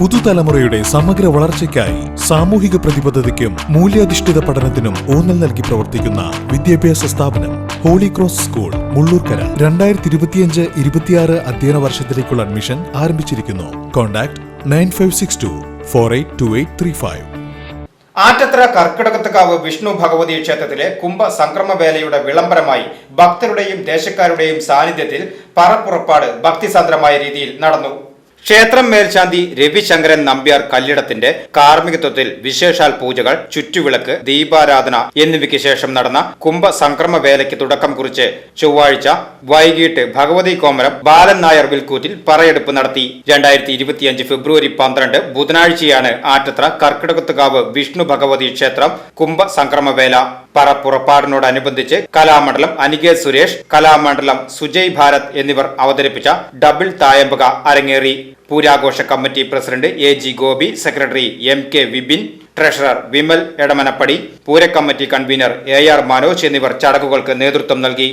പുതുതലമുറയുടെ സമഗ്ര വളർച്ചയ്ക്കായി സാമൂഹിക പ്രതിബദ്ധതയ്ക്കും മൂല്യാധിഷ്ഠിത പഠനത്തിനും ഊന്നൽ നൽകി പ്രവർത്തിക്കുന്ന വിദ്യാഭ്യാസ സ്ഥാപനം ഹോളി ക്രോസ് സ്കൂൾ മുള്ളൂർക്കര. രണ്ടായിരത്തി ഇരുപത്തിയഞ്ച് ഇരുപത്തിയാറ് അധ്യയന വർഷത്തിലേക്കുള്ള അഡ്മിഷൻ ആരംഭിച്ചിരിക്കുന്നു. Contact nine five six two four eight two eight three five. Attathra കർക്കിടകത്തുകാവ് Vishnu Bhagavathi ക്ഷേത്രത്തിലെ കുംഭ സംക്രമവേലയുടെ വിളംബരമായി ഭക്തരുടെയും ദേശക്കാരുടെയും സാന്നിധ്യത്തിൽ പറപ്പുറപ്പാട് ഭക്തിസാന്ദ്രമായ രീതിയിൽ നടന്നു. ക്ഷേത്രം മേൽശാന്തി രവിശങ്കരൻ നമ്പ്യാർ കല്ലിടത്തിന്റെ കാർമ്മികത്വത്തിൽ വിശേഷാൽ പൂജകൾ ചുറ്റുവിളക്ക് ദീപാരാധന എന്നിവയ്ക്ക് ശേഷം നടന്ന കുംഭസംക്രമ വേലയ്ക്ക് തുടക്കം കുറിച്ച് ചൊവ്വാഴ്ച വൈകിട്ട് ഭഗവതി കോമരം ബാലൻ നായർ വിൽക്കൂറ്റിൽ പറയെടുപ്പ് നടത്തി. രണ്ടായിരത്തി ഇരുപത്തിയഞ്ച് ഫെബ്രുവരി പന്ത്രണ്ട് ബുധനാഴ്ചയാണ് ആറ്റത്ര കർക്കിടകത്തുകാവ് വിഷ്ണു ഭഗവതി ക്ഷേത്രം കുംഭസംക്രമ സംക്രമവേല പറ പുറപ്പാടിനോടനുബന്ധിച്ച് കലാമണ്ഡലം അനികേത് സുരേഷ് കലാമണ്ഡലം സുജയ് ഭാരത് എന്നിവർ അവതരിപ്പിച്ച ഡബിൾ തായമ്പക അരങ്ങേറി. പൂരാഘോഷ committee president A G Gopi secretary M K Vipin treasurer Vimal Edamanappadi പൂരക്കമ്മിറ്റി convener A R Manoj എന്നിവർ ചടങ്ങുകൾക്ക് നേതൃത്വം നൽകി.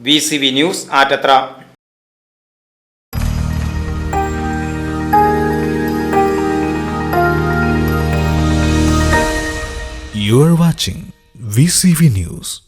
V C V news Attathara You are watching VCV News.